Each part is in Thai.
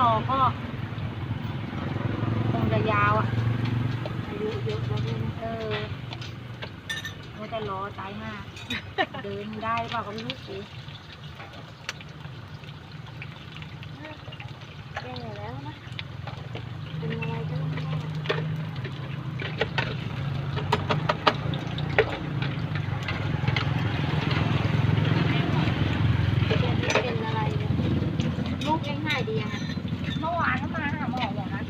รอก็คงจะยาวอะอายุเยอะแล้วด้วยนะเออมันจะรอตายห่าเดินได้หรือเปล่าก็ไม่รู้สิแก่แล้วนะเป็นอะไรก็ไม่รู้แกเป็นอะไรเนี่ยลูกยังหายดียังไง เมื่อวานเขามาหาหมอหมอนัด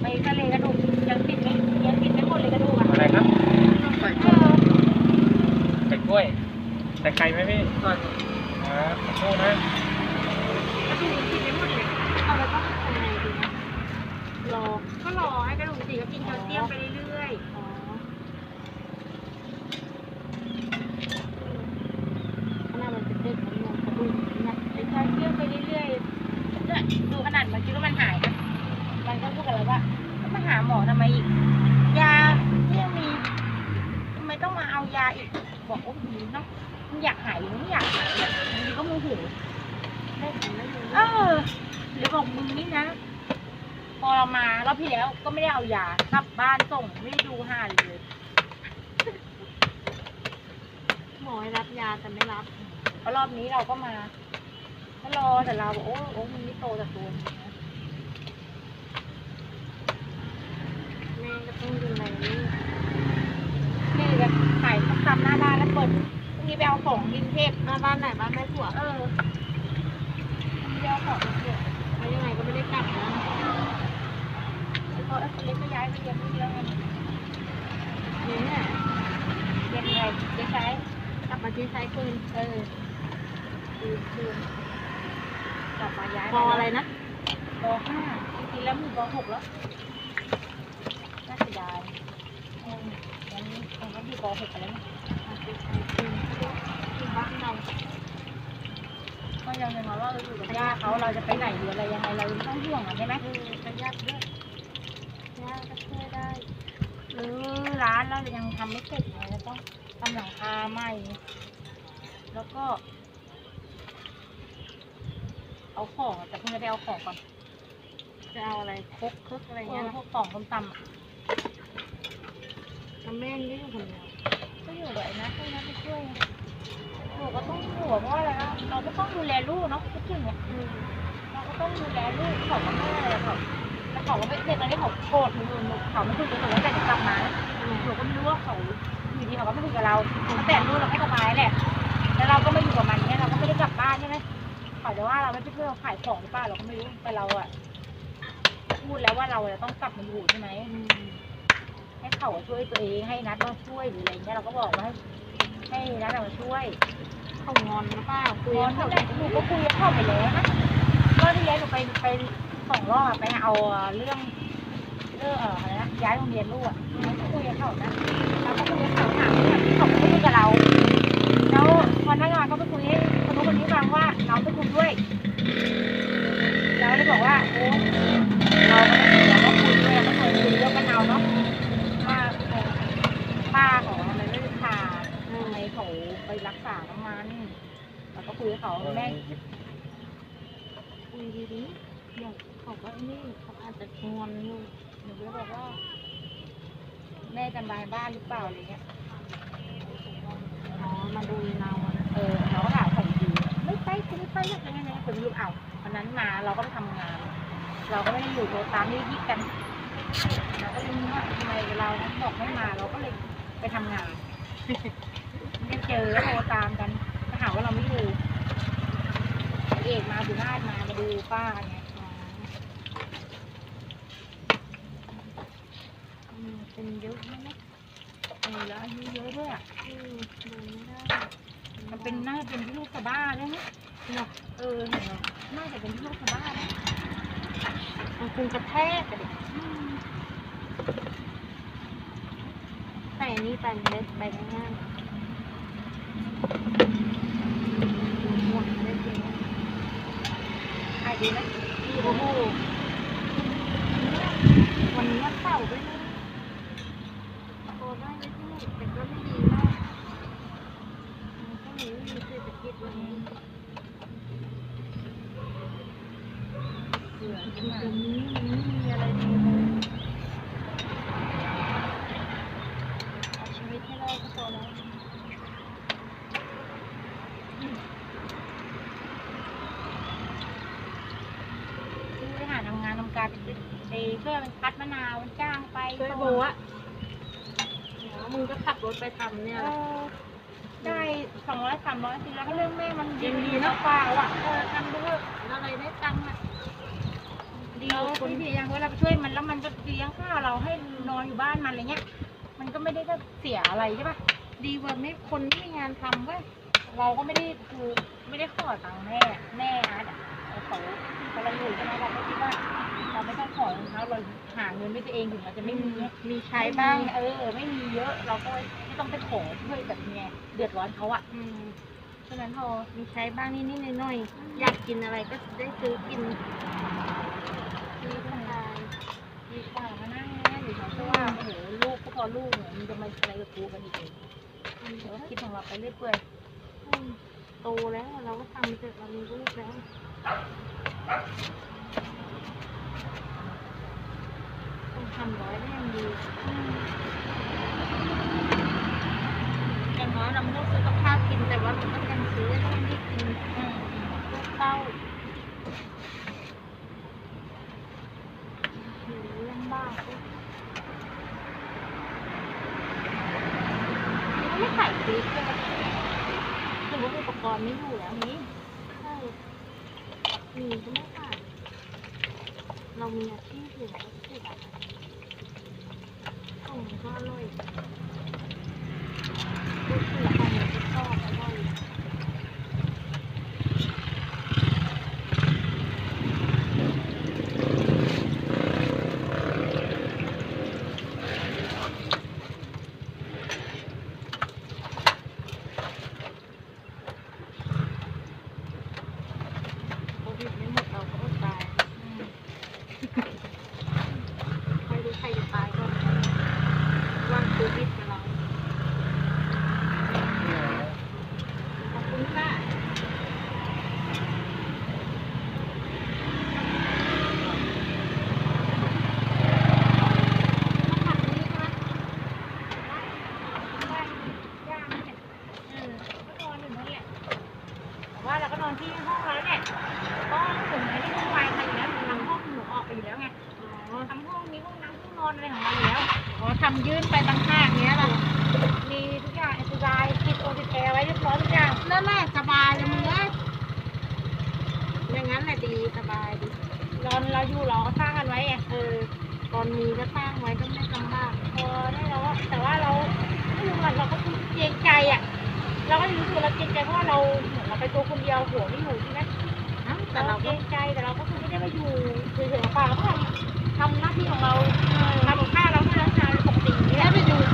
ไปทะเลกระดูกยังติดไหมยังติดไม่หมดเลยกระดูกอะอะไรครับเออใส่กล้วยใส่ไข่ไหมพี่ใส่อ่าขอโทษนะกระดูกติดไม่หมดเลยเอาแล้วต้องทำไงดีนะรอก็รอให้กระดูกติดก็กินแคลเซียมไปเรื่อยอ๋อขนาดมันเป็นเด็กมันยังกระดูกเนี่ย ๆกินแคลเซียมไปเรื่อยๆเนี่ยดูขนาดมันคิดว่ามันหายนะมันก็พูดกับเราว่าก็มาหาหมอทำไมอีก ยาที่ยังมีทำไมต้องมาเอายาอีกบอกโอ้โหเนาะมึงอยากหายหรือไม่อยากหายเนี่ยบางทีก็โมโหได้ทำได้เลยเออหรือบอกมึงนี่นะ พอเรามารอบที่แล้วก็ไม่ได้เอายากลับบ้านส่งไม่ได้ดูห้าเลยหมอให้รับยาแต่ไม่รับเพราะรอบนี้เราก็มาก็รอแต่เราบอกโอ้โอ้มึงนี่โตแต่ตัวมึงนะแม่ก็ต้องดูแลลูกนี่แบบขายส้มตำหน้าบ้านแล้วเปิดพรุ่งนี้ไปเอาของกรุงเทพหน้าบ้านไหนบ้านแม่ผัวเออพรุ่งนี้ไปเอาของกรุงเทพแล้วยังไงก็ไม่ได้กลับนะเพราะไอ้คนเล็กก็ย้ายไปเรียนที่เดียวไงเนี่ยเรียนอะไรเรียนใช้กลับมาที่ไซคืนเออคือคือกลับมาย้ายพออะไรนะปห้าจริงๆแล้วมีปหกแล้วน่าเสียดาย อืมงั้นคงต้องมีปหกไปแล้วนะมาที่ไซคืนที่บ้านเราก็ยังยังว่าเราอยู่กับย่าเขาเราจะไปไหนหรืออะไรยังไงเราไม่ต้องห่วงอะใช่ไหมเออประหยัดด้วยย่าก็ช่วยได้ หรือร้านเรายังทำไม่เสร็จไงเราต้องทำหลังคาใหม่ แล้วก็ เอาของอะแต่เพิ่งจะไปเอาของก่อนจะเอาอะไรครกคึกอะไรเอเงี้อยนะพวกของต้มตำอะ แม่นี่อยู่คนเดียวก็อยู่กับไอ้นะให้นะไปช่วยหนูก็ต้องห่วเพราะว่อะไรนะเราก็ต้องดูแลลูกเนาะคิดถึงเนี่ยอืมเราก็ต้องดูแลลูกเขาก็ไม่อะไรหรอกแล้วเขาก็ไม่เด็กอนนี้เขาโกรธหนูอหนูเขาไม่คุยกับหนูตั้งแต่หนูกลับมาหนูก็ไม่รู้ว่าเขาอยู่ดีเขาก็ไม่คุยกับเราตั้งแต่ลูกเราไม่สบายแหละแล้วเราก็ไม่อยู่กับมันเนี่ยเราก็ไม่ได้กลับบ้านใช่ไหมเขาจะว่าเราไม่ไปช่วยเขาขายของหรือเปล่าเราก็ไม่รู้แต่เราอะพูดแล้วว่าเราจะต้องกลับมาอยู่ใช่ไหม เขาช่วยตัวเองให้นัดมาช่วยหรืออะไรเงี้ยเราก็บอกว่าให้ให้นัดมาช่วยเขางอนหรือเปล่าคุยตอกันนเขาที่แรกหนูก็คุยกับเขาไปแล้วนะก็ที่แล้วหนูไปไปสองรอบอะไปเอาเรื่องเรื่องเอ่ออะไรนะย้ายโรงเรียนลูกอะเราก็คุยกับเขานะเราก็คุยกับเขาถามเรื่องที่เขาไม่คุยกับเราแล้วพนักงานก็ไปคุยให้คนนู้นคนนี้ฟังว่าน้องไปคุยด้วยเราเลยบอกว่าโอ้เรา คุยเขาแม่คุยดีๆเดี๋ยวเขาก็ไอ้นี่เขาอาจจะงอนอยู่หนูก็บอกว่า แม่จำบายบ้านหรือเปล่าอะไรเงี้ยอ๋อมาดูเราเออเราก็ถามเขาดีไม่ไปกูไม่ไปยังไงยังไงผมรู้เอาวันนั้นมาเราก็ไปทำงาน เราก็ไม่ได้อยู่โทรตามที่ยิกกันเราก็เลยว่าทำไมเราบอกไม่มาเราก็เลยไปทำงานไม่เจอโทรตามกันาว่าเราไม่อยู่เอกมาบุญนาถมามาดูป้าไงอ๋ออืมเป็นเยอะไหมนะเออแล้วอายุเยอะด้วยอะอืมดูไม่ได้มันเป็นน่าจะเป็นที่ลูกสะบ้าใช่ไหมเนาะเออเห็นไหมน่าจะเป็นที่ลูกสะบ้านะมันคงกระแทกกันดิอืมใส่อันนี้ไปมันได้ไปง่ายๆหมดได้จริง ขายดีไหมโอ้โหวันนี้วันเสาร์ด้วยนะโตได้ไม่ถูกแต่ก็ไม่ดีมากมันก็ไมีวิธีเศรษฐกิจวันนี้ดบื่อชีวิตนี้มันไม่มีอะไรเลยเอาชีวิตให้รอดก็พอแล้ว ไปหาทำงานทำ การไปไปช่วยมันคัดมะนาวมันจ้างไปช่วยโบอะเดี๋ยวมึงก็ขับรถไปทำเนี่ย เอแหละอได้สองร้อยสามร้อยทีแล้วก็เรื่องแม่มันยังดีเนอะเปล่าอะเออทำไปเถอะแล้วอะไรได้ตังค์อะดีกว่าคนที่ยังเวลาไปช่วยมันแล้วมันก็เลี้ยงข้าวเราให้นอนอยู่บ้านมันอะไรเงี้ย มันก็ไม่ได้ก็เสียอะไรใช่ปะดีกว่าไม่คนไม่มีงานทำเว้ยเราก็ไม่ได้คือไม่ได้ขอตังค์แม่แม่อาร์ตอะ เขาเขาเราอยู่ใช่ไหมเราก็คิดว่าเราไม่ต้องขอของเขาเราหาเงินด้วยตัวเองถึงเราจะไม่มีมีใช้บ้างเออ ไม่มีเยอะ เราก็ไม่ต้องไปขอเพื่อแบบเนี้ยเดือดร้อนเขาอะอืมฉะนั้นพอมีใช้บ้างนิดๆหน่อยๆอยากกินอะไรก็ได้ซื้อกินชีวิตมันตายดีกว่ามานั่งเนี่ยอยู่เขาเพราะว่าโอ้โหลูกก็พอลูกเนี่ยมันจะมาอะไรกับกูกันอีกเองเราก็คิดของเราไปเรื่อยเปื่อย อืมโตแล้วเราก็ทำเสร็จเรามีลูกแล้ว ต้องทำร้อยได้ยังดีอย่างน้อยเราไม่ต้องซื้อกับข้าวกินแต่ว่าเราก็ยังซื้อให้ลูกได้กินลูกเต้าหิวลำบากไม่ขายฟรีใช่ไหมถือว่าอุปกรณ์ไม่อยู่แล้วนี้ มีก็ไม่ขายเรามีอาชีพอยู่แล้วก็ติดอะของก็อร่อยพูดถึงของมันก็ชอบอร่อย โควิดไม่หมดเราก็อดตายใครรู้ใครจะตายก็วางโควิดกับเราขอบคุณค่ะต้องผัดนี้ใช่ไหม ย่างเนี่ยเออก็นอนอยู่นั่นแหละแต่ว่าเราก็นอนที่ห้องเราเนี่ยห้องถึงไอ้ที่ห้องไวมาอยู่แล้วทำห้องหนูออกไปอยู่แล้วไง อ๋อ ทำห้องมีห้องน้ำห้องนอนอะไรของเราอยู่แล้ว อ๋อ ทำยื่นไปต่างหากเนี้ยล่ะมีทุกอย่างเอ็กซ์ไซส์ติดโอติแอร์ไว้เรียบร้อยทุกอย่างนั่นแหละสบายเลยมึงเอ้ยอย่างนั้นแหละดีสบายดีรอนเราอยู่เราก็สร้างกันไว้ไงเออตอนมีก็สร้างไว้ก็ไม่ลำบากพอได้เราก็แต่ว่าเราไม่รู้ว่าเราก็คือเกรงใจอะเราก็รู้สึกเราเกรงใจเพราะว่าเราเหมือนเราไปตัวคนเดียวหัวไม่อยู่ใช่ไหมนะแต่แต่เราเราเกรก็งใจแต่เราก็คือไม่ได้มาอยู่เฉยๆเปล่าเราก็ทำทำหน้าที่ของเรา ท